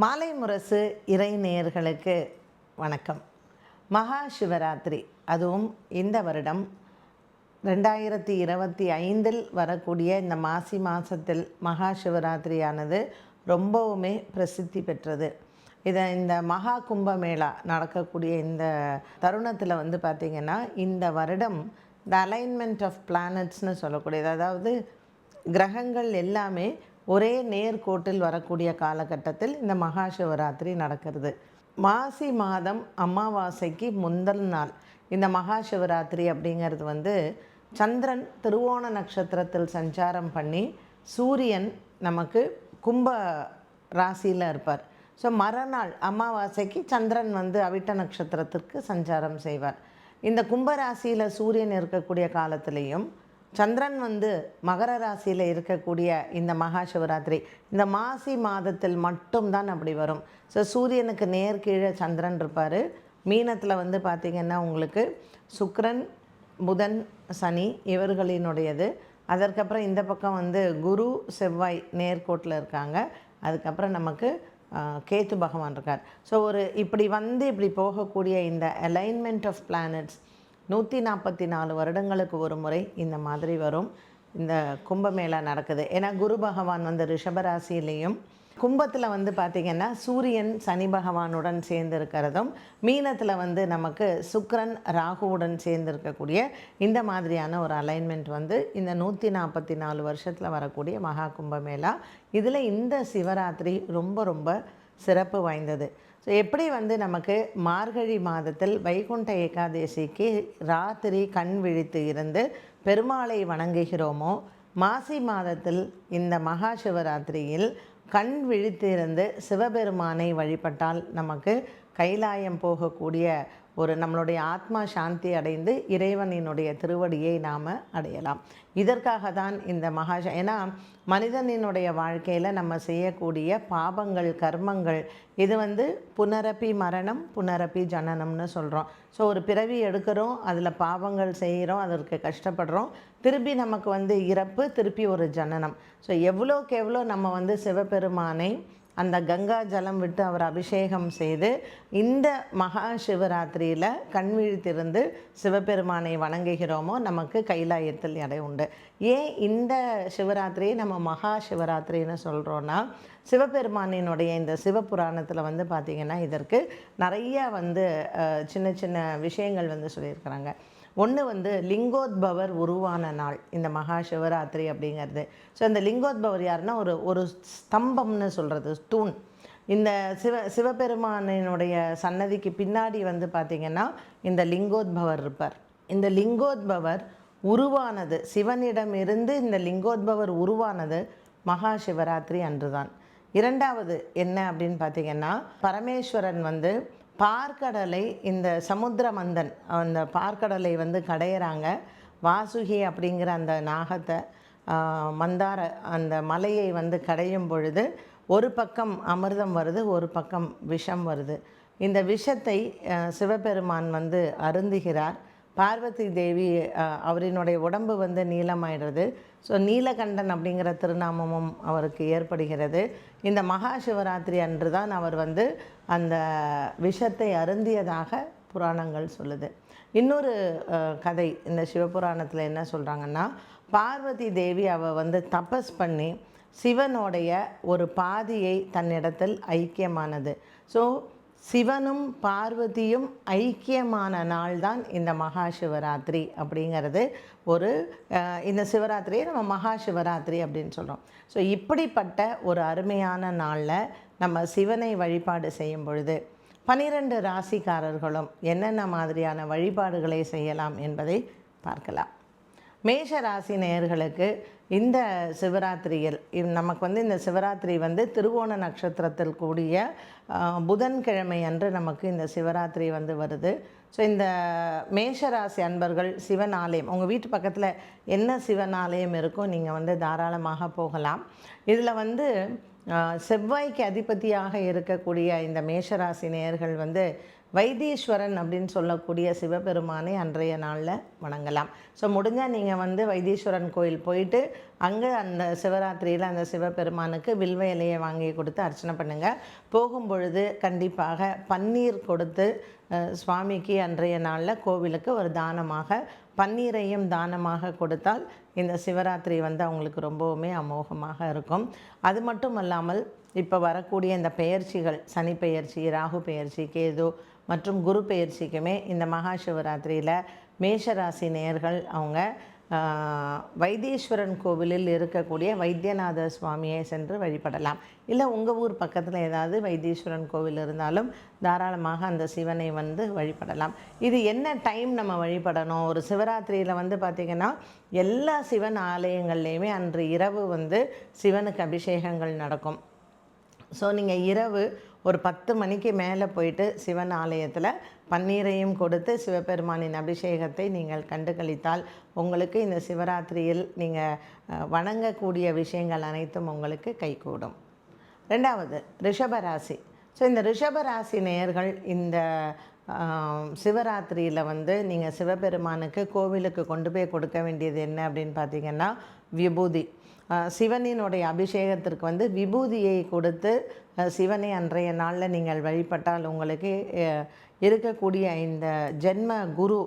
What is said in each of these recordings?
மாலை முரசு இறை நேயர்களுக்கு வணக்கம். மகா சிவராத்திரி அதுவும் இந்த வருடம். ரெண்டாயிரத்தி இருபத்தி ஐந்தில் வரக்கூடிய இந்த மாசி மாதத்தில் மகா சிவராத்திரியானது ரொம்பவுமே பிரசித்தி பெற்றது. இதை இந்த மகா கும்பமேளா நடக்கக்கூடிய இந்த தருணத்தில் வந்து பார்த்திங்கன்னா இந்த வருடம் த அலைன்மெண்ட் ஆஃப் பிளானட்ஸ்னு சொல்லக்கூடியது அதாவது கிரகங்கள் எல்லாமே ஒரே நேர்கோட்டில் வரக்கூடிய காலகட்டத்தில் இந்த மகா சிவராத்திரி நடக்கிறது. மாசி மாதம் அமாவாசைக்கு முந்தல் நாள். இந்த மகா சிவராத்திரி அப்படிங்கிறது வந்து சந்திரன் திருவோண நட்சத்திரத்தில் சஞ்சாரம் பண்ணி சூரியன் நமக்கு கும்ப ராசியில் இருப்பார். ஸோ மறுநாள் அமாவாசைக்கு சந்திரன் வந்து அவிட்ட நட்சத்திரத்திற்கு சஞ்சாரம் செய்வார். இந்த கும்பராசியில் சூரியன் இருக்கக்கூடிய காலத்திலையும் சந்திரன் வந்து மகர ராசியில் இருக்கக்கூடிய இந்த மகா சிவராத்திரி இந்த மாசி மாதத்தில் மட்டும்தான் அப்படி வரும். ஸோ சூரியனுக்கு நேர் கீழே சந்திரன் இருப்பார். மீனத்தில் வந்து பார்த்திங்கன்னா உங்களுக்கு சுக்ரன் புதன் சனி இவர்களினுடையது. அதற்கப்புறம் இந்த பக்கம் வந்து குரு செவ்வாய் நேர்கோட்டில் இருக்காங்க. அதுக்கப்புறம் நமக்கு கேத்து பகவான் இருக்கார். ஸோ ஒரு இப்படி வந்து இப்படி போகக்கூடிய இந்த அலைன்மெண்ட் ஆஃப் பிளானட்ஸ் நூற்றி நாற்பத்தி நாலு வருடங்களுக்கு ஒரு முறை இந்த மாதிரி வரும். இந்த கும்பமேளா நடக்குது. ஏன்னா குரு பகவான் வந்து ரிஷபராசியிலையும் கும்பத்தில் வந்து பார்த்திங்கன்னா சூரியன் சனி பகவானுடன் சேர்ந்திருக்கிறதும் மீனத்தில் வந்து நமக்கு சுக்ரன் ராகுவுடன் சேர்ந்து இருக்கக்கூடிய இந்த மாதிரியான ஒரு அலைன்மெண்ட் வந்து இந்த நூற்றி நாற்பத்தி நாலு வருஷத்தில் வரக்கூடிய மகா கும்பமேளா. இதில் இந்த சிவராத்திரி ரொம்ப ரொம்ப சிறப்பு வாய்ந்தது. ஸோ எப்படி வந்து நமக்கு மார்கழி மாதத்தில் வைகுண்ட ஏகாதசிக்கு ராத்திரி கண் விழித்து இருந்து பெருமாளை வணங்குகிறோமோ மாசி மாதத்தில் இந்த மகா சிவராத்திரியில் கண் விழித்திருந்து சிவபெருமானை வழிபட்டால் நமக்கு கைலாயம் போகக்கூடிய ஒரு நம்மளுடைய ஆத்மா சாந்தி அடைந்து இறைவனினுடைய திருவடியை நாம் அடையலாம். இதற்காக தான் இந்த மகா ஏன்னா மனிதனினுடைய வாழ்க்கையில் நம்ம செய்யக்கூடிய பாபங்கள் கர்மங்கள் இது வந்து புனரப்பி மரணம் புனரப்பி ஜனனம்னு சொல்கிறோம் ஸோ ஒரு பிறவி எடுக்கிறோம் அதில் பாவங்கள் செய்கிறோம் அதற்கு கஷ்டப்படுறோம் திருப்பி நமக்கு வந்து இறப்பு திருப்பி ஒரு ஜனனம். ஸோ எவ்வளோக்கு எவ்வளோ நம்ம வந்து சிவபெருமானை அந்த கங்கா ஜலம் விட்டு அவர் அபிஷேகம் செய்து இந்த மகா சிவராத்திரியில் கண்விழித்திருந்து சிவபெருமானை வணங்குகிறோமோ நமக்கு கைலாயத்தில் எடை உண்டு. ஏன் இந்த சிவராத்திரியை நம்ம மகா சிவராத்திரின்னு சொல்கிறோன்னா சிவபெருமானினுடைய இந்த சிவபுராணத்தில் வந்து பார்த்திங்கன்னா இதற்கு நிறைய வந்து சின்ன சின்ன விஷயங்கள் வந்து சொல்லியிருக்கிறாங்க. ஒன்று வந்து லிங்கோத்பவர் உருவான நாள் இந்த மகா சிவராத்திரி அப்படிங்கிறது. ஸோ இந்த லிங்கோத்பவர் யாருன்னா ஒரு ஒரு ஸ்தம்பம்னு சொல்கிறது தூண். இந்த சிவ சிவபெருமானினுடைய சன்னதிக்கு பின்னாடி வந்து பார்த்திங்கன்னா இந்த லிங்கோத்பவர் இருப்பார். இந்த லிங்கோத்பவர் உருவானது சிவனிடம் இருந்து இந்த லிங்கோத்பவர் உருவானது மகா சிவராத்திரி அன்றுதான். இரண்டாவது என்ன அப்படின்னு பார்த்தீங்கன்னா பரமேஸ்வரன் வந்து பார்க்கடலை இந்த சமுத்திர மந்தன் அந்த பார்க்கடலை வந்து கடையிறாங்க. வாசுகி அப்படிங்கிற அந்த நாகத்தை மந்தார அந்த மலையை வந்து கடையும் பொழுது ஒரு பக்கம் அமிர்தம் வருது ஒரு பக்கம் விஷம் வருது. இந்த விஷத்தை சிவபெருமான் வந்து அருந்துகிறார். பார்வதி தேவி அவரினுடைய உடம்பு வந்து நீளமாயிடுறது ஸோ நீலகண்டன் அப்படிங்கிற திருநாமமும் அவருக்கு ஏற்படுகிறது. இந்த மகா சிவராத்திரி அன்று தான் அவர் வந்து அந்த விஷத்தை அருந்தியதாக புராணங்கள் சொல்லுது. இன்னொரு கதை இந்த சிவபுராணத்தில் என்ன சொல்கிறாங்கன்னா பார்வதி தேவி அவள் வந்து தபஸ் பண்ணி சிவனுடைய ஒரு பாதியை தன்னிடத்தில் ஐக்கியமானது. ஸோ சிவனும் பார்வதியும் ஐக்கியமான நாள் தான் இந்த மகா சிவராத்திரி அப்படிங்கிறது ஒரு இந்த சிவராத்திரியை நம்ம மகா சிவராத்திரி அப்படின்னு சொல்கிறோம் ஸோ இப்படிப்பட்ட ஒரு அருமையான நாளில் நம்ம சிவனை வழிபாடு செய்யும் பொழுது பனிரெண்டு ராசிக்காரர்களும் என்னென்ன மாதிரியான வழிபாடுகளை செய்யலாம் என்பதை பார்க்கலாம். மேஷ ராசி நேயர்களுக்கு இந்த சிவராத்திரியில் இவ்- நமக்கு வந்து இந்த சிவராத்திரி வந்து திருவோண நட்சத்திரத்தில் கூடிய புதன்கிழமை அன்று நமக்கு இந்த சிவராத்திரி வந்து வருது. ஸோ இந்த மேஷராசி அன்பர்கள் சிவன் ஆலயம் உங்கள் வீட்டு பக்கத்தில் என்ன சிவன் ஆலயம் இருக்கோ நீங்கள் வந்து தாராளமாக போகலாம். இதில் வந்து செவ்வாய்க்கு அதிபதியாக இருக்கக்கூடிய இந்த மேஷராசி நேயர்கள் வந்து வைத்தீஸ்வரன் அப்படின்னு சொல்லக்கூடிய சிவபெருமானை அன்றைய நாளில் வணங்கலாம். ஸோ முடிஞ்சால் நீங்கள் வந்து வைத்தீஸ்வரன் கோயில் போயிட்டு அங்கே அந்த சிவராத்திரியில் அந்த சிவபெருமானுக்கு வில்வ இலையை வாங்கி கொடுத்து அர்ச்சனை பண்ணுங்கள் போகும்பொழுது கண்டிப்பாக பன்னீர் கொடுத்து சுவாமிக்கு அன்றைய நாளில் கோவிலுக்கு ஒரு தானமாக பன்னீரையும் தானமாக கொடுத்தால் இந்த சிவராத்திரி வந்து அவங்களுக்கு ரொம்பவுமே அமோகமாக இருக்கும். அது மட்டும் அல்லாமல் இப்போ வரக்கூடிய இந்த பெயர்ச்சிகள் சனி பெயர்ச்சி ராகு பெயர்ச்சி கேது மற்றும் குரு பெயர்ச்சிக்குமே இந்த மகா சிவராத்திரியில் மேஷராசி நேர்கள் அவங்க வைத்தீஸ்வரன் கோவிலில் இருக்கக்கூடிய வைத்தியநாத சுவாமியை சென்று வழிபடலாம். இல்லை உங்கள் ஊர் பக்கத்தில் ஏதாவது வைத்தீஸ்வரன் கோவில் இருந்தாலும் தாராளமாக அந்த சிவனை வந்து வழிபடலாம். இது என்ன டைம் நம்ம வழிபடணும்? ஒரு சிவராத்திரியில் வந்து பார்த்திங்கன்னா எல்லா சிவன் ஆலயங்கள்லேயுமே அன்று இரவு வந்து சிவனுக்கு அபிஷேகங்கள் நடக்கும். ஸோ நீங்கள் இரவு ஒரு பத்து மணிக்கு மேலே போயிட்டு சிவன் ஆலயத்தில் பன்னீரையும் கொடுத்து சிவபெருமானின் அபிஷேகத்தை நீங்கள் கண்டுகளித்தால் உங்களுக்கு இந்த சிவராத்திரியில் நீங்கள் வணங்கக்கூடிய விஷயங்கள் அனைத்தும் உங்களுக்கு கைகூடும். ரெண்டாவது ரிஷபராசி. ஸோ இந்த ரிஷபராசி நேயர்கள் இந்த சிவராத்திரியில் வந்து நீங்கள் சிவபெருமானுக்கு கோவிலுக்கு கொண்டு போய் கொடுக்க வேண்டியது என்ன அப்படின்னு பார்த்தீங்கன்னா விபூதி. சிவனினுடைய அபிஷேகத்திற்கு வந்து விபூதியை கொடுத்து சிவனை அன்றைய நாளில் நீங்கள் வழிபட்டால் உங்களுக்கு இருக்கக்கூடிய இந்த ஜென்ம குரு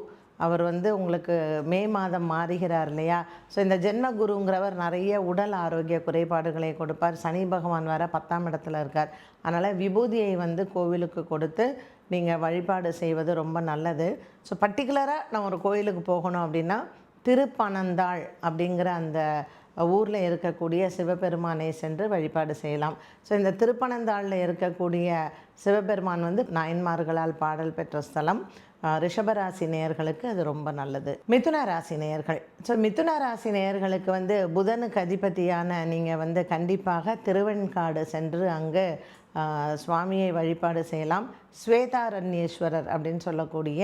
அவர் வந்து உங்களுக்கு மே மாதம் மாறுகிறார் இல்லையா? ஸோ இந்த ஜென்ம குருங்கிறவர் நிறைய உடல் ஆரோக்கிய குறைபாடுகளை கொடுப்பார். சனி பகவான் வர பத்தாம் இடத்துல இருக்கார். அதனால் விபூதியை வந்து கோவிலுக்கு கொடுத்து நீங்கள் வழிபாடு செய்வது ரொம்ப நல்லது. ஸோ பர்டிகுலராக நான் ஒரு கோயிலுக்கு போகணும் அப்படின்னா திருப்பனந்தாள் அப்படிங்கிற அந்த ஊரில் இருக்கக்கூடிய சிவபெருமானை சென்று வழிபாடு செய்யலாம். ஸோ இந்த திருப்பனந்தாளில் இருக்கக்கூடிய சிவபெருமான் வந்து நாயன்மார்களால் பாடல் பெற்ற ஸ்தலம். ரிஷபராசி நேயர்களுக்கு அது ரொம்ப நல்லது. மிதுன ராசி நேயர்கள். ஸோ மிதுன ராசி நேயர்களுக்கு வந்து புதனுக்கு அதிபதியான நீங்கள் வந்து கண்டிப்பாக திருவெண்காடு சென்று அங்கு சுவாமியை வழிபாடு செய்யலாம். ஸ்வேதாரண்யேஸ்வரர் அப்படின்னு சொல்லக்கூடிய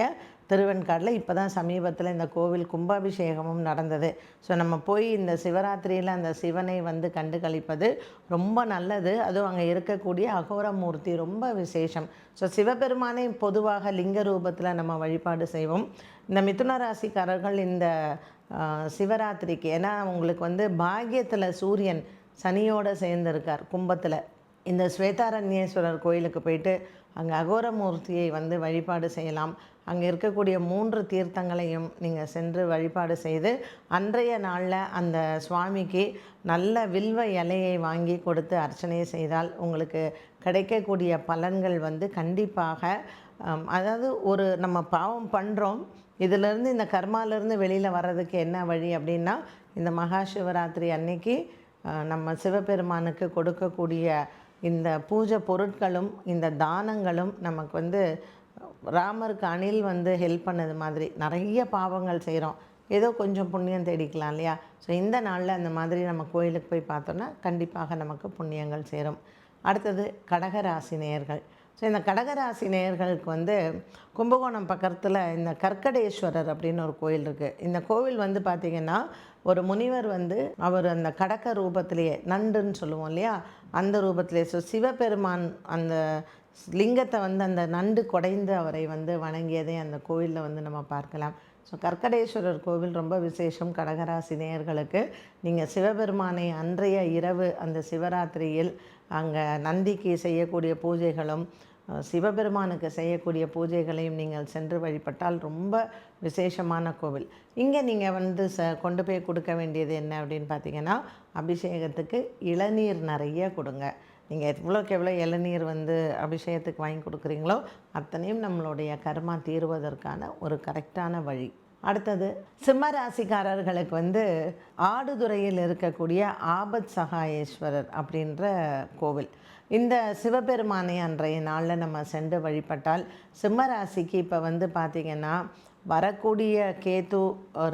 திருவெண்காட்டில் இப்போ தான் சமீபத்தில் இந்த கோவில் கும்பாபிஷேகமும் நடந்தது. ஸோ நம்ம போய் இந்த சிவராத்திரியில் அந்த சிவனை வந்து கண்டு கழிப்பது ரொம்ப நல்லது. அதுவும் அங்கே இருக்கக்கூடிய அகோரமூர்த்தி ரொம்ப விசேஷம். ஸோ சிவபெருமானை பொதுவாக லிங்க ரூபத்தில் நம்ம வழிபாடு செய்வோம். இந்த மிதுன ராசிக்காரர்கள் இந்த சிவராத்திரிக்கு ஏன்னா உங்களுக்கு வந்து பாகியத்தில் சூரியன் சனியோடு சேர்ந்திருக்கார் கும்பத்தில். இந்த ஸ்வேதாரண்யேஸ்வரர் கோயிலுக்கு போயிட்டு அங்கே அகோரமூர்த்தியை வந்து வழிபாடு செய்யலாம். அங்கே இருக்கக்கூடிய மூன்று தீர்த்தங்களையும் நீங்கள் சென்று வழிபாடு செய்து அன்றைய நாளில் அந்த சுவாமிக்கு நல்ல வில்வ இலையை வாங்கி கொடுத்து அர்ச்சனை செய்தால் உங்களுக்கு கிடைக்கக்கூடிய பலன்கள் வந்து கண்டிப்பாக அதாவது ஒரு நம்ம பாவம் பண்ணுறோம் இதிலிருந்து இந்த கர்மாலேருந்து வெளியில் வர்றதுக்கு என்ன வழி அப்படின்னா இந்த மகா சிவராத்திரி அன்னைக்கு நம்ம சிவபெருமானுக்கு கொடுக்கக்கூடிய இந்த பூஜை பொருட்களும் இந்த தானங்களும் நமக்கு வந்து ராமருக்கு அணில் வந்து ஹெல்ப் பண்ணது மாதிரி நிறைய பாவங்கள் செய்கிறோம் ஏதோ கொஞ்சம் புண்ணியம் தேடிக்கலாம் இல்லையா? ஸோ இந்த நாளில் அந்த மாதிரி நம்ம கோயிலுக்கு போய் பார்த்தோன்னா கண்டிப்பாக நமக்கு புண்ணியங்கள் சேரும். அடுத்தது கடகராசி நேயர்கள். ஸோ இந்த கடகராசி நேயர்களுக்கு வந்து கும்பகோணம் பக்கத்தில் இந்த கற்கடேஸ்வரர் அப்படின்னு ஒரு கோயில் இருக்குது இந்த கோவில் வந்து பார்த்திங்கன்னா ஒரு முனிவர் வந்து அவர் அந்த கடக்க ரூபத்திலேயே நண்டுன்னு சொல்லுவோம் இல்லையா? அந்த ரூபத்திலே. ஸோ சிவபெருமான் அந்த லிங்கத்தை வந்து அந்த நண்டு குடைந்து அவரை வந்து வணங்கியதை அந்த கோவிலில் வந்து நம்ம பார்க்கலாம். ஸோ கற்கடேஸ்வரர் கோவில் ரொம்ப விசேஷம். கடகராசி நேயர்களுக்கு நீங்கள் சிவபெருமானை அன்றைய இரவு அந்த சிவராத்திரியில் அங்கே நந்திக்கு செய்யக்கூடிய பூஜைகளும் சிவபெருமானுக்கு செய்யக்கூடிய பூஜைகளையும் நீங்கள் சென்று வழிபட்டால் ரொம்ப விசேஷமான கோவில். இங்கே நீங்கள் வந்து ச கொண்டு போய் கொடுக்க வேண்டியது என்ன அப்படின்னு பார்த்தீங்கன்னா அபிஷேகத்துக்கு இளநீர் நிறைய கொடுங்க. நீங்கள் எவ்வளோக்கு எவ்வளோ இளநீர் வந்து அபிஷேகத்துக்கு வாங்கி கொடுக்குறீங்களோ அத்தனையும் நம்மளுடைய கர்மா தீர்வதற்கான ஒரு கரெக்டான வழி. அடுத்தது சிம்ம ராசிக்காரர்களுக்கு வந்து ஆடுதுறையில் இருக்கக்கூடிய ஆபத் சகாயேஸ்வரர் அப்படின்ற கோவில். இந்த சிவபெருமானை அன்றைய நாளில் நம்ம சென்று வழிபட்டால் சிம்ம ராசிக்கு இப்போ வந்து பார்த்திங்கன்னா வரக்கூடிய கேது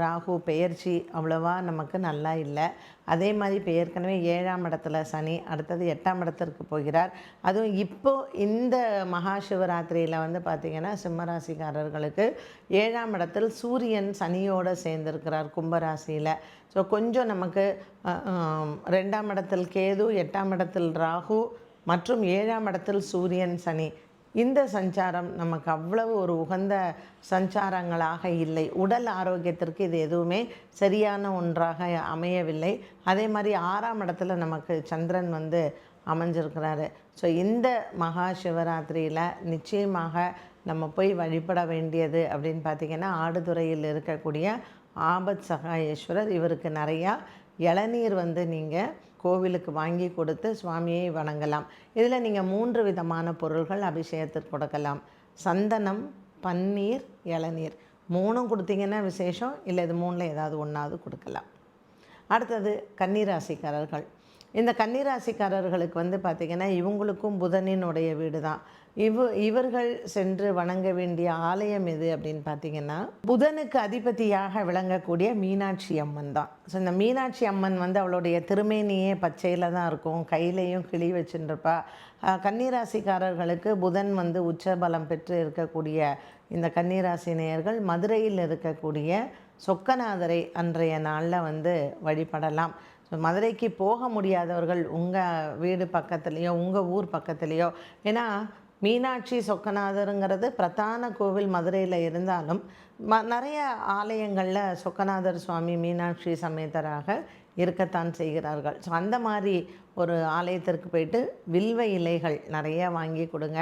ராகு பெயர்ச்சி அவ்வளோவா நமக்கு நல்லா இல்லை. அதே மாதிரி இப்போ ஏற்கனவே ஏழாம் இடத்துல சனி அடுத்தது எட்டாம் இடத்திற்கு போகிறார். அதுவும் இப்போ இந்த மகா சிவராத்திரியில் வந்து பார்த்திங்கன்னா சிம்மராசிக்காரர்களுக்கு ஏழாம் இடத்தில் சூரியன் சனியோடு சேர்ந்திருக்கிறார் கும்பராசியில். ஸோ கொஞ்சம் நமக்கு ரெண்டாம் இடத்தில் கேது எட்டாம் இடத்தில் ராகு மற்றும் ஏழாம் இடத்தில் சூரியன் சனி. இந்த சஞ்சாரம் நமக்கு அவ்வளவு ஒரு உகந்த சஞ்சாரங்களாக இல்லை. உடல் ஆரோக்கியத்திற்கு இது எதுவுமே சரியான ஒன்றாக அமையவில்லை. அதே மாதிரி ஆறாம் இடத்துல நமக்கு சந்திரன் வந்து அமைஞ்சிருக்கிறாரு. ஸோ இந்த மகா சிவராத்திரியில் நிச்சயமாக நம்ம போய் வழிபட வேண்டியது அப்படின்னு பார்த்திங்கன்னா ஆடுதுறையில் இருக்கக்கூடிய ஆபத் சகாயேஸ்வரர் இவருக்கு நிறையா இளநீர் வந்து நீங்கள் கோவிலுக்கு வாங்கி கொடுத்து சுவாமியை வணங்கலாம். இதில் நீங்கள் மூன்று விதமான பொருள்கள் அபிஷேகத்திற்கு கொடுக்கலாம். சந்தனம் பன்னீர் இளநீர். மூணும் கொடுத்தீங்கன்னா விசேஷம் இல்லை இது மூணில் ஏதாவது ஒன்றாவது கொடுக்கலாம். அடுத்தது கன்னிராசிக்காரர்கள். இந்த கன்னிராசிக்காரர்களுக்கு வந்து பார்த்திங்கன்னா இவங்களுக்கும் புதனினுடைய வீடு தான் இவ இவர்கள் சென்று வணங்க வேண்டிய ஆலயம் எது அப்படின்னு பார்த்தீங்கன்னா புதனுக்கு அதிபதியாக விளங்கக்கூடிய மீனாட்சி அம்மன் தான். ஸோ இந்த மீனாட்சி அம்மன் வந்து அவளுடைய திருமேனியே பச்சையில் தான் இருக்கும். கையிலையும் கிளி வச்சுருப்பா கன்னிராசிக்காரர்களுக்கு புதன் வந்து உச்சபலம் பெற்று இருக்கக்கூடிய இந்த கன்னிராசி நேயர்கள் மதுரையில் இருக்கக்கூடிய சொக்கநாதரை அன்றைய நாளில் வந்து வழிபடலாம். ஸோ மதுரைக்கு போக முடியாதவர்கள் உங்கள் வீடு பக்கத்துலேயோ உங்கள் ஊர் பக்கத்துலேயோ ஏன்னா மீனாட்சி சொக்கநாதருங்கிறது பிரதான கோவில் மதுரையில் இருந்தாலும் ம நிறைய ஆலயங்களில் சொக்கநாதர் சுவாமி மீனாட்சி சமேதராக இருக்கத்தான் செய்கிறார்கள். ஸோ அந்த மாதிரி ஒரு ஆலயத்திற்கு போயிட்டு வில்வ இலைகள் நிறைய வாங்கி கொடுங்க.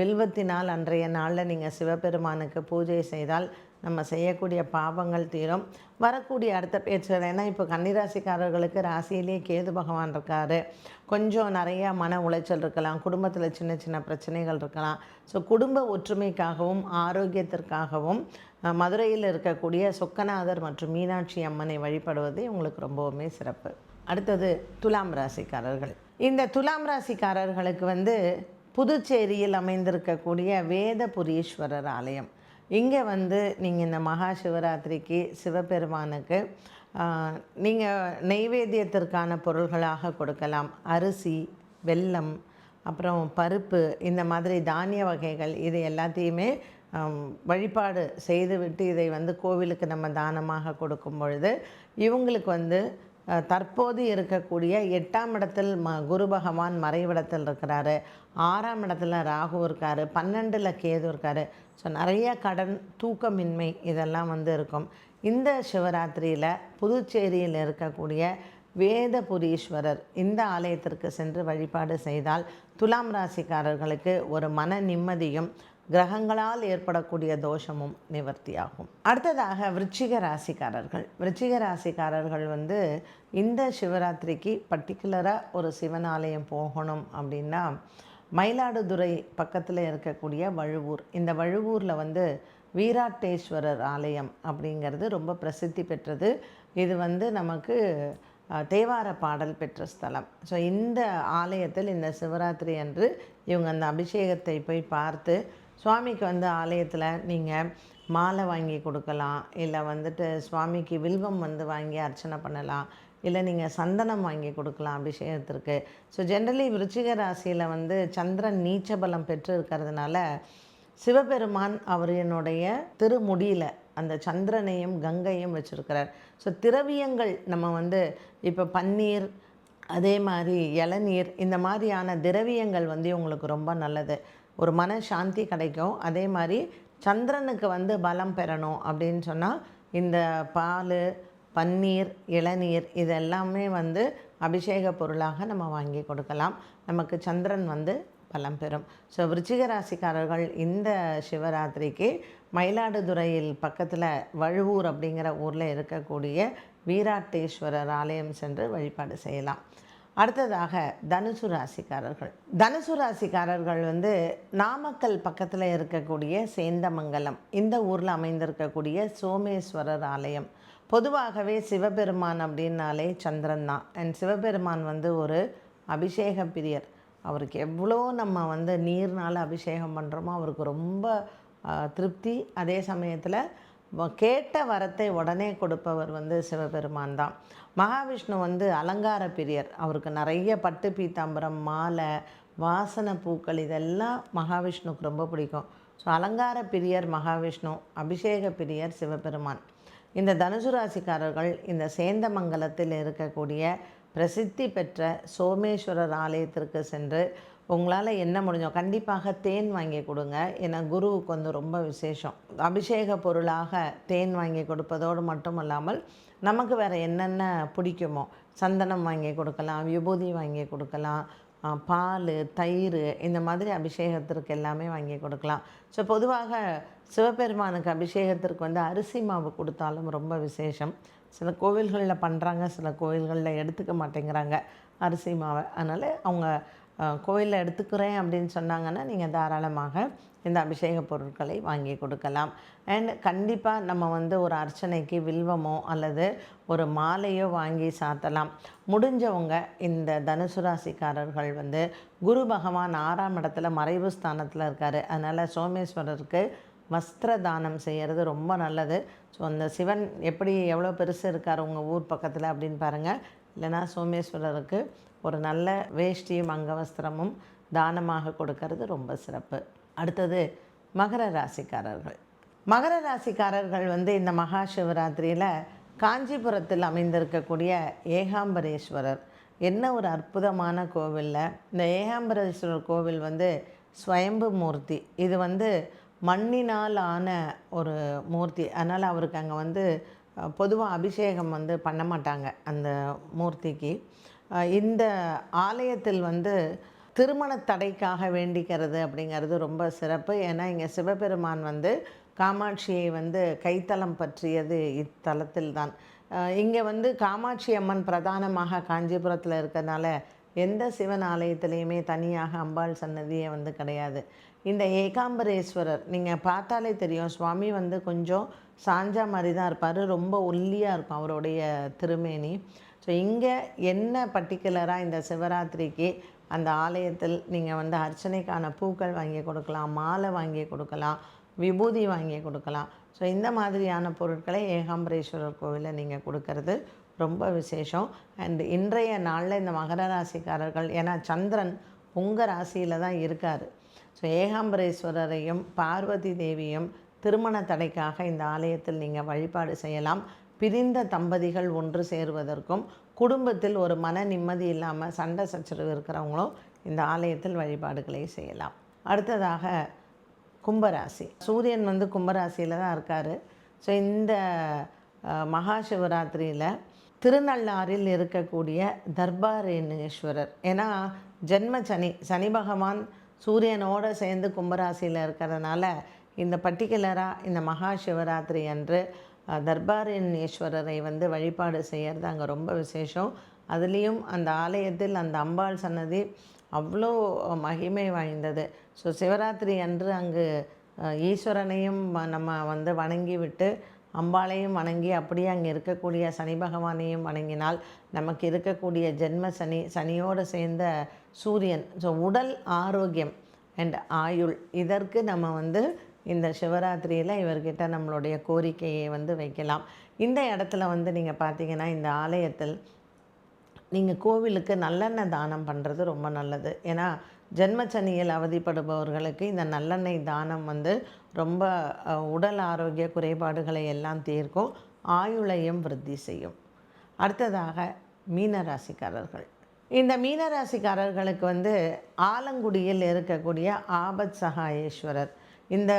வில்வத்தினால் அன்றைய நாளில் நீங்கள் சிவபெருமானுக்கு பூஜை செய்தால் நம்ம செய்யக்கூடிய பாவங்கள் தீரும். வரக்கூடிய அடுத்த பேச்சுகள் ஏன்னா இப்போ கன்னிராசிக்காரர்களுக்கு ராசியிலே கேது பகவான் இருக்கார். கொஞ்சம் நிறையா மன உளைச்சல் இருக்கலாம். குடும்பத்தில் சின்ன சின்ன பிரச்சனைகள் இருக்கலாம். ஸோ குடும்ப ஒற்றுமைக்காகவும் ஆரோக்கியத்திற்காகவும் மதுரையில் இருக்கக்கூடிய சொக்கநாதர் மற்றும் மீனாட்சி அம்மனை வழிபடுவது உங்களுக்கு ரொம்பவுமே சிறப்பு. அடுத்தது துலாம் ராசிக்காரர்கள். இந்த துலாம் ராசிக்காரர்களுக்கு வந்து புதுச்சேரியில் அமைந்திருக்கக்கூடிய வேதபுரீஸ்வரர் ஆலயம். இங்கே வந்து நீங்கள் இந்த மகா சிவராத்திரிக்கு சிவபெருமானுக்கு நீங்கள் நெய்வேத்தியத்திற்கான பொருள்களாக கொடுக்கலாம். அரிசி வெல்லம் அப்புறம் பருப்பு இந்த மாதிரி தானிய வகைகள் இது எல்லாத்தையுமே வழிபாடு செய்துவிட்டு இதை வந்து கோவிலுக்கு நம்ம தானமாக கொடுக்கும் பொழுது இவங்களுக்கு வந்து தற்போது இருக்கக்கூடிய எட்டாம் இடத்தில் ம குரு பகவான் மறைவிடத்தில் இருக்கிறாரு. ஆறாம் இடத்துல ராகு இருக்கார். பன்னெண்டில் கேது இருக்கார். ஸோ நிறைய கடன் தூக்கமின்மை இதெல்லாம் வந்து இருக்கும். இந்த சிவராத்திரியில் புதுச்சேரியில் இருக்கக்கூடிய வேதபுரீஸ்வரர் இந்த ஆலயத்திற்கு சென்று வழிபாடு செய்தால் துலாம் ராசிக்காரர்களுக்கு ஒரு மன நிம்மதியும் கிரகங்களால் ஏற்படக்கூடிய தோஷமும் நிவர்த்தியாகும். அடுத்ததாக விருச்சிக ராசிக்காரர்கள். விருச்சிக ராசிக்காரர்கள் வந்து இந்த சிவராத்திரிக்கு பர்டிகுலராக ஒரு சிவன் ஆலயம் போகணும் அப்படின்னா மயிலாடுதுறை பக்கத்தில் இருக்கக்கூடிய வழுவூர். இந்த வழுவூரில் வந்து வீராட்டேஸ்வரர் ஆலயம் அப்படிங்கிறது ரொம்ப பிரசித்தி பெற்றது. இது வந்து நமக்கு தேவார பாடல் பெற்ற ஸ்தலம். ஸோ இந்த ஆலயத்தில் இந்த சிவராத்திரி அன்று இவங்க அந்த அபிஷேகத்தை போய் பார்த்து சுவாமிக்கு வந்து ஆலயத்தில் நீங்கள் மாலை வாங்கி கொடுக்கலாம் இல்லை வந்துட்டு சுவாமிக்கு வில்வம் வந்து வாங்கி அர்ச்சனை பண்ணலாம் இல்லை நீங்கள் சந்தனம் வாங்கி கொடுக்கலாம் அபிஷேகத்திற்கு. ஸோ ஜென்ரலி விருச்சிக ராசியில் வந்து சந்திரன் நீச்சபலம் பெற்று இருக்கிறதுனால சிவபெருமான் அவரினுடைய திருமுடியில் அந்த சந்திரனையும் கங்கையும் வச்சுருக்கிறார். ஸோ திரவியங்கள் நம்ம வந்து இப்போ பன்னீர் அதே மாதிரி இளநீர் இந்த மாதிரியான திரவியங்கள் வந்து உங்களுக்கு ரொம்ப நல்லது. ஒரு மன சாந்தி கிடைக்கும். அதே மாதிரி சந்திரனுக்கு வந்து பலம் பெறணும் அப்படின்னு சொன்னால் இந்த பால் பன்னீர் இளநீர் இதெல்லாமே வந்து அபிஷேக பொருளாக நம்ம வாங்கி கொடுக்கலாம். நமக்கு சந்திரன் வந்து பலம் பெறும். ஸோ விருச்சிக ராசிக்காரர்கள் இந்த சிவராத்திரிக்கு மயிலாடுதுறையில் பக்கத்தில் வழுவூர் அப்படிங்கிற ஊரில் இருக்கக்கூடிய வீராட்டேஸ்வரர் ஆலயம் சென்று வழிபாடு செய்யலாம். அடுத்ததாக தனுசு ராசிக்காரர்கள். தனுசு ராசிக்காரர்கள் வந்து நாமக்கல் பக்கத்தில் இருக்கக்கூடிய சேந்தமங்கலம் இந்த ஊரில் அமைந்திருக்கக்கூடிய சோமேஸ்வரர் ஆலயம். பொதுவாகவே சிவபெருமான் அப்படின்னாலே சந்திரன் தான். அண்ட் சிவபெருமான் வந்து ஒரு அபிஷேக பிரியர். அவருக்கு எவ்வளோ நம்ம வந்து நீர்னால் அபிஷேகம் பண்ணுறோமோ அவருக்கு ரொம்ப திருப்தி. அதே சமயத்தில் கேட்ட வரத்தை உடனே கொடுப்பவர் வந்து சிவபெருமான் தான். மகாவிஷ்ணு வந்து அலங்கார பிரியர். அவருக்கு நிறைய பட்டு பீத்தாம்பரம் மாலை வாசனை பூக்கள் இதெல்லாம் மகாவிஷ்ணுக்கு ரொம்ப பிடிக்கும். ஸோ அலங்கார பிரியர் மகாவிஷ்ணு அபிஷேக பிரியர் சிவபெருமான். இந்த தனுசு ராசிக்காரர்கள் இந்த சேந்தமங்கலத்தில் இருக்கக்கூடிய பிரசித்தி பெற்ற சோமேஸ்வரர் ஆலயத்திற்கு சென்று உங்களால் என்ன முடிஞ்சோ கண்டிப்பாக தேன் வாங்கி கொடுங்க. ஏன்னா குருவுக்கு வந்து ரொம்ப விசேஷம். அபிஷேக பொருளாக தேன் வாங்கி கொடுப்பதோடு மட்டும் இல்லாமல் நமக்கு வேறு என்னென்ன பிடிக்குமோ சந்தனம் வாங்கி கொடுக்கலாம் விபூதி வாங்கி கொடுக்கலாம் பால் தயிர் இந்த மாதிரி அபிஷேகத்திற்கு எல்லாமே வாங்கி கொடுக்கலாம். ஸோ பொதுவாக சிவபெருமானுக்கு அபிஷேகத்திற்கு வந்து அரிசி மாவு கொடுத்தாலும் ரொம்ப விசேஷம். சில கோவில்களில் பண்ணுறாங்க சில கோவில்களில் எடுத்துக்க மாட்டேங்கிறாங்க அரிசி மாவை. அதனால் அவங்க கோயிலில் எடுத்துக்கிறேன் அப்படின்னு சொன்னாங்கன்னா நீங்கள் தாராளமாக இந்த அபிஷேக பொருட்களை வாங்கி கொடுக்கலாம். அண்ட் கண்டிப்பாக நம்ம வந்து ஒரு அர்ச்சனைக்கு வில்வமோ அல்லது ஒரு மாலையோ வாங்கி சாத்தலாம். முடிஞ்சவங்க இந்த தனுசு ராசிக்காரர்கள் வந்து குரு பகவான் ஆறாம் இடத்துல மறைவு ஸ்தானத்தில் இருக்கார். அதனால் சோமேஸ்வரருக்கு வஸ்திர தானம் செய்கிறது ரொம்ப நல்லது. ஸோ அந்த சிவன் எப்படி எவ்வளோ பெருசு இருக்கார் உங்கள் ஊர் பக்கத்தில் அப்படின்னு பாருங்கள் இல்லைன்னா சோமேஸ்வரருக்கு ஒரு நல்ல வேஷ்டியும் அங்கவஸ்திரமும் தானமாக கொடுக்கறது ரொம்ப சிறப்பு. அடுத்தது மகர ராசிக்காரர்கள். மகர ராசிக்காரர்கள் வந்து இந்த மகா சிவராத்திரியில் காஞ்சிபுரத்தில் அமைந்திருக்கக்கூடிய ஏகாம்பரேஸ்வரர். என்ன ஒரு அற்புதமான கோவிலில். இந்த ஏகாம்பரேஸ்வரர் கோவில் வந்து ஸ்வயம்பு மூர்த்தி. இது வந்து மண்ணினால் ஆன ஒரு மூர்த்தி. அதனால் அவருக்கு அங்கே வந்து பொதுவாக அபிஷேகம் வந்து பண்ண மாட்டாங்க அந்த மூர்த்திக்கு. இந்த ஆலயத்தில் வந்து திருமண தடைக்காக வேண்டிக்கிறது அப்படிங்கிறது ரொம்ப சிறப்பு. ஏன்னா இங்கே சிவபெருமான் வந்து காமாட்சியை வந்து கைத்தலம் பற்றியது இத்தலத்தில் தான் இங்கே வந்து காமாட்சி அம்மன் பிரதானமாக காஞ்சிபுரத்தில் இருக்கிறதுனால எந்த சிவன் ஆலயத்திலையுமே தனியாக அம்பாள் சன்னதியே வந்து கிடையாது. இந்த ஏகாம்பரேஸ்வரர் நீங்கள் பார்த்தாலே தெரியும் சுவாமி வந்து கொஞ்சம் சாஞ்சா மாதிரி தான் இருப்பார். ரொம்ப ஒல்லியாக இருக்கும் அவருடைய திருமேனி. ஸோ இங்கே என்ன பர்டிகுலராக இந்த சிவராத்திரிக்கு அந்த ஆலயத்தில் நீங்கள் வந்து அர்ச்சனைக்கான பூக்கள் வாங்கி கொடுக்கலாம் மாலை வாங்கி கொடுக்கலாம் விபூதி வாங்கி கொடுக்கலாம். ஸோ இந்த மாதிரியான பொருட்களை ஏகாம்பரேஸ்வரர் கோவிலில் நீங்கள் கொடுக்கறது ரொம்ப விசேஷம். அண்ட் இன்றைய நாளில் இந்த மகர ராசிக்காரர்கள் ஏன்னா சந்திரன் உங்கள் ராசியில் தான் இருக்கார். ஸோ ஏகாம்பரேஸ்வரரையும் பார்வதி தேவியும் திருமண தடைக்காக இந்த ஆலயத்தில் நீங்கள் வழிபாடு செய்யலாம். பிரிந்த தம்பதிகள் ஒன்று சேருவதற்கும் குடும்பத்தில் ஒரு மன நிம்மதி இல்லாமல் சண்டை சச்சரவு இருக்கிறவங்களும் இந்த ஆலயத்தில் வழிபாடுகளை செய்யலாம். அடுத்ததாக கும்பராசி. சூரியன் வந்து கும்பராசியில் தான் இருக்கார். ஸோ இந்த மகா சிவராத்திரியில் திருநள்ளாறில் இருக்கக்கூடிய தர்பாரேணேஸ்வரர் ஏன்னா ஜென்ம சனி சனி பகவான் சூரியனோடு சேர்ந்து கும்பராசியில் இருக்கிறதுனால இந்த பர்டிகுலராக இந்த மகா சிவராத்திரி அன்று தர்பாரண்யேஸ்வரரை வந்து வழிபாடு செய்கிறது அங்கே ரொம்ப விசேஷம். அதுலேயும் அந்த ஆலயத்தில் அந்த அம்பாள் சன்னதி அவ்வளோ மகிமை வாய்ந்தது. ஸோ சிவராத்திரி அன்று அங்கு ஈஸ்வரனையும் ம- நம்ம வந்து வணங்கி விட்டு அம்பாளையும் வணங்கி அப்படியே அங்கே இருக்கக்கூடிய சனி பகவானையும் வணங்கினால் நமக்கு இருக்கக்கூடிய ஜென்ம சனி சனியோடு சேர்ந்த சூரியன். ஸோ உடல் ஆரோக்கியம் அண்ட் ஆயுள் இதற்கு நம்ம வந்து இந்த சிவராத்திரியில் இவர்கிட்ட நம்மளுடைய கோரிக்கையை வந்து வைக்கலாம். இந்த இடத்துல வந்து நீங்கள் பார்த்தீங்கன்னா இந்த ஆலயத்தில் நீங்கள் கோவிலுக்கு நல்லெண்ணெய் தானம் பண்ணுறது ரொம்ப நல்லது. ஏன்னா ஜென்மச்சனியில் அவதிப்படுபவர்களுக்கு இந்த நல்லெண்ணெய் தானம் வந்து ரொம்ப உடல் ஆரோக்கிய குறைபாடுகளை எல்லாம் தீர்க்கும் ஆயுளையும் விருத்தி செய்யும். அடுத்ததாக மீனராசிக்காரர்கள். இந்த மீனராசிக்காரர்களுக்கு வந்து ஆலங்குடியில் இருக்கக்கூடிய ஆபத் சகாயேஸ்வரர் இந்த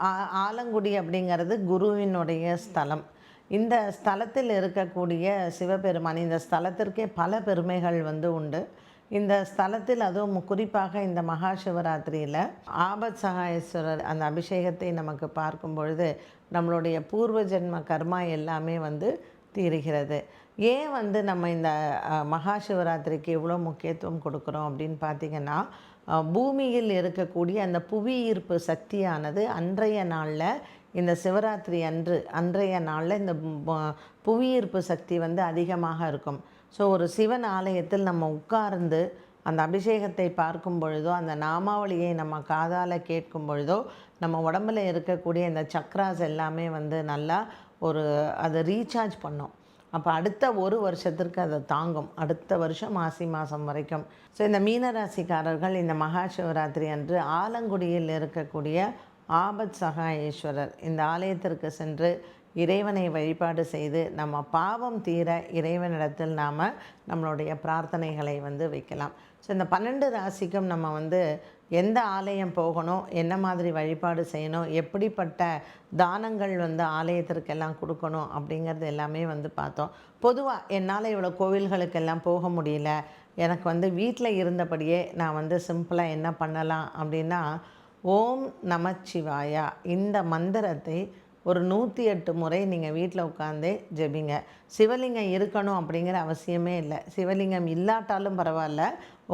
ஆ- ஆலங்குடி அப்படிங்கிறது குருவினுடைய ஸ்தலம். இந்த ஸ்தலத்தில் இருக்கக்கூடிய சிவபெருமான் இந்த ஸ்தலத்திற்கே பல பெருமைகள் வந்து உண்டு. இந்த ஸ்தலத்தில் அதுவும் குறிப்பாக இந்த மகா சிவராத்திரியில் ஆபத் சகாயேஸ்வரர் அந்த அபிஷேகத்தை நமக்கு பார்க்கும் பொழுது நம்மளுடைய பூர்வ ஜென்ம கர்மா எல்லாமே வந்து தீருகிறது. ஏன் வந்து நம்ம இந்த மகா சிவராத்திரிக்கு இவ்வளோ முக்கியத்துவம் கொடுக்குறோம் அப்படின்னு பார்த்தீங்கன்னா பூமியில் இருக்கக்கூடிய அந்த புவி ஈர்ப்பு சக்தியானது அன்றைய நாளில் இந்த சிவராத்திரி அன்று அன்றைய நாளில் இந்த புவியீர்ப்பு சக்தி வந்து அதிகமாக இருக்கும். ஸோ ஒரு சிவன் ஆலயத்தில் நம்ம உட்கார்ந்து அந்த அபிஷேகத்தை பார்க்கும் பொழுதோ அந்த நாமாவளியை நம்ம காதால் கேட்கும் பொழுதோ நம்ம உடம்புல இருக்கக்கூடிய இந்த சக்ராஸ் எல்லாமே வந்து நல்லா ஒரு அதை ரீசார்ஜ் பண்ணும். அப்போ அடுத்த ஒரு வருஷத்திற்கு அதை தாங்கும். அடுத்த வருஷம் மாசி மாதம் வரைக்கும். ஸோ இந்த மீனராசிக்காரர்கள் இந்த மகா சிவராத்திரி அன்று ஆலங்குடியில் இருக்கக்கூடிய ஆபத் சகாயேஸ்வரர் இந்த ஆலயத்திற்கு சென்று இறைவனை வழிபாடு செய்து நம்ம பாவம் தீர இறைவனிடத்தில் நாம் நம்மளுடைய பிரார்த்தனைகளை வந்து வைக்கலாம். ஸோ இந்த பன்னெண்டு ராசிக்கும் நம்ம வந்து எந்த ஆலயம் போகணும் என்ன மாதிரி வழிபாடு செய்யணும் எப்படிப்பட்ட தானங்கள் வந்து ஆலயத்திற்கெல்லாம் கொடுக்கணும் அப்படிங்கிறது எல்லாமே வந்து பார்த்தோம். பொதுவாக என்னால் இவ்வளோ கோவில்களுக்கெல்லாம் போக முடியல. எனக்கு வந்து வீட்டில் இருந்தபடியே நான் வந்து சிம்பிளாக என்ன பண்ணலாம் அப்படின்னா ஓம் நமச்சிவாயா இந்த மந்திரத்தை ஒரு நூற்றி எட்டு முறை நீங்கள் வீட்டில் உட்காந்தே ஜெபிங்க. சிவலிங்கம் இருக்கணும் அப்படிங்கிற அவசியமே இல்லை. சிவலிங்கம் இல்லாட்டாலும் பரவாயில்ல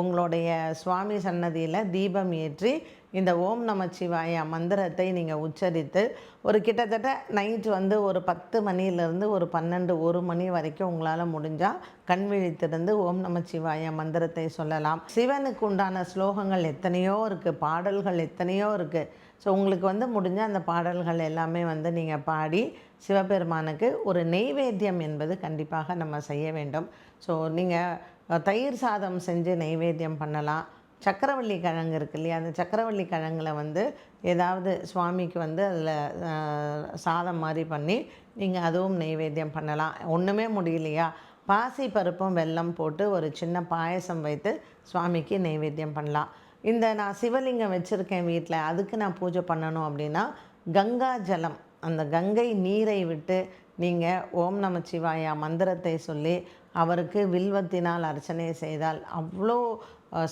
உங்களுடைய சுவாமி சன்னதியில் தீபம் ஏற்றி இந்த ஓம் நமச்சிவாய மந்திரத்தை நீங்கள் உச்சரித்து ஒரு கிட்டத்தட்ட நைட் வந்து ஒரு பத்து மணிலேருந்து ஒரு பன்னெண்டு ஒரு மணி வரைக்கும் உங்களால் முடிஞ்சால் கண் விழித்திருந்து ஓம் நமச்சிவாய மந்திரத்தை சொல்லலாம். சிவனுக்கு உண்டான ஸ்லோகங்கள் எத்தனையோ இருக்குது பாடல்கள் எத்தனையோ இருக்குது ஸோ உங்களுக்கு வந்து முடிஞ்ச அந்த பாடல்கள் எல்லாமே வந்து நீங்கள் பாடி சிவபெருமானுக்கு ஒரு நெய்வேத்தியம் என்பது கண்டிப்பாக நம்ம செய்ய வேண்டும். ஸோ நீங்கள் தயிர் சாதம் செஞ்சு நெய்வேத்தியம் பண்ணலாம். சக்கரவள்ளி கிழங்கு இருக்கு இல்லையா? அந்த சக்கரவள்ளி கிழங்கில் வந்து ஏதாவது சுவாமிக்கு வந்து அதில் சாதம் மாதிரி பண்ணி நீங்கள் அதுவும் நெய்வேத்தியம் பண்ணலாம். ஒன்றுமே முடியலையா? பாசி பருப்பும் வெல்லம் போட்டு ஒரு சின்ன பாயசம் வைத்து சுவாமிக்கு நெய்வேத்தியம் பண்ணலாம். இந்த நான் சிவலிங்கம் வச்சுருக்கேன் வீட்டில் அதுக்கு நான் பூஜை பண்ணணும் அப்படின்னா கங்கா ஜலம். அந்த கங்கை நீரை விட்டு நீங்கள் ஓம் நமச்சிவாயா மந்திரத்தை சொல்லி அவருக்கு வில்வத்தினால் அர்ச்சனை செய்தால் அவ்வளோ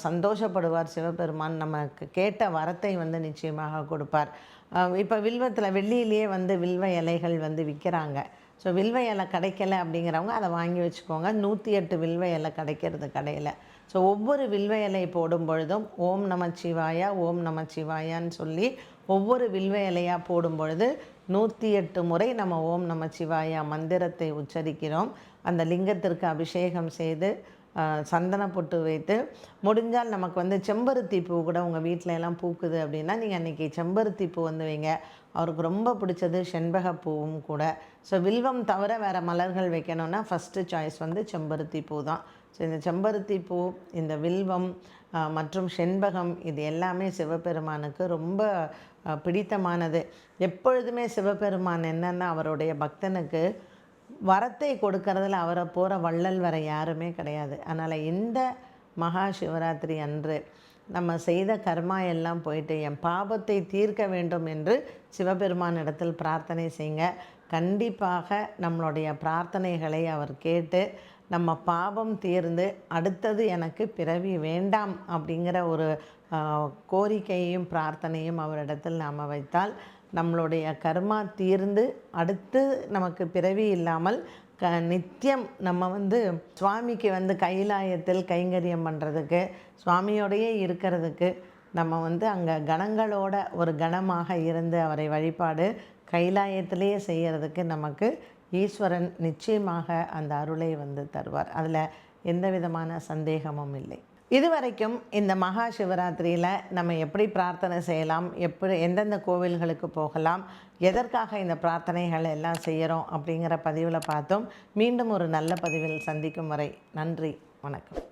சந்தோஷப்படுவார் சிவபெருமான். நமக்கு கேட்ட வரத்தை வந்து நிச்சயமாக கொடுப்பார். இப்போ வில்வத்தில் வெள்ளியிலேயே வந்து வில்வ இலைகள் வந்து விற்கிறாங்க ஸோ வில்வ இலை கிடைக்கல அப்படிங்கிறவங்க அதை வாங்கி வச்சுக்கோங்க. நூற்றி எட்டு வில்வ இலை கிடைக்கிறது கடையில். ஸோ ஒவ்வொரு வில்வ போடும் பொழுதும் ஓம் நமச்சிவாயா ஓம் நமச்சிவாயான்னு சொல்லி ஒவ்வொரு வில்வ இலையாக போடும் பொழுது நூற்றி எட்டு முறை நம்ம ஓம் நமச்சிவாயா மந்திரத்தை உச்சரிக்கிறோம். அந்த லிங்கத்திற்கு அபிஷேகம் செய்து சந்தன பொட்டு வைத்து முடிஞ்சால் நமக்கு வந்து செம்பருத்தி பூ கூட உங்கள் வீட்டில எல்லாம் பூக்குது அப்படின்னா நீங்கள் அன்றைக்கி செம்பருத்தி பூ வந்து வைங்க. அவருக்கு ரொம்ப பிடிச்சது செண்பக பூவும் கூட. ஸோ வில்வம் தவிர வேறு மலர்கள் வைக்கணும்னா ஃபஸ்ட்டு சாய்ஸ் வந்து செம்பருத்தி பூ தான். ஸோ இந்த செம்பருத்தி பூ இந்த வில்வம் மற்றும் செண்பகம் இது எல்லாமே சிவபெருமானுக்கு ரொம்ப பிடித்தமானது. எப்பொழுதுமே சிவபெருமான் என்னென்னா அவருடைய பக்தனுக்கு வரத்தை கொடுக்கறதுல அவரை போகிற வள்ளல் வர யாருமே கிடையாது. அதனால் இந்த மகா சிவராத்திரி அன்று நம்ம செய்த கர்மா எல்லாம் போயிட்டு என் பாபத்தை தீர்க்க வேண்டும் என்று சிவபெருமான் இடத்தில் பிரார்த்தனை செய்யுங்க. கண்டிப்பாக நம்மளுடைய பிரார்த்தனைகளை அவர் கேட்டு நம்ம பாபம் தீர்ந்து அடுத்தது எனக்கு பிறவி வேண்டாம் அப்படிங்கிற ஒரு கோரிக்கையையும் பிரார்த்தனையும் அவரிடத்தில் நாம் வைத்தால் நம்மளுடைய கர்மா தீர்ந்து அடுத்து நமக்கு பிறவி இல்லாமல் க நித்தியம் நம்ம வந்து சுவாமிக்கு வந்து கைலாயத்தில் கைங்கரியம் பண்ணுறதுக்கு சுவாமியோடையே இருக்கிறதுக்கு நம்ம வந்து அங்கே கணங்களோட ஒரு கணமாக இருந்து அவரை வழிபாடு கைலாயத்திலேயே செய்கிறதுக்கு நமக்கு ஈஸ்வரன் நிச்சயமாக அந்த அருளை வந்து தருவார். அதில் எந்த விதமான சந்தேகமும் இல்லை. இதுவரைக்கும் இந்த மகா சிவராத்திரியில் நம்ம எப்படி பிரார்த்தனை செய்யலாம்? எப்படி எந்தெந்த கோவில்களுக்கு போகலாம்? எதற்காக இந்த பிரார்த்தனைகள் எல்லாம் செய்கிறோம் அப்படிங்கிற பதிவில் பார்த்தோம். மீண்டும் ஒரு நல்ல பதிவில் சந்திக்கும் வரை நன்றி வணக்கம்.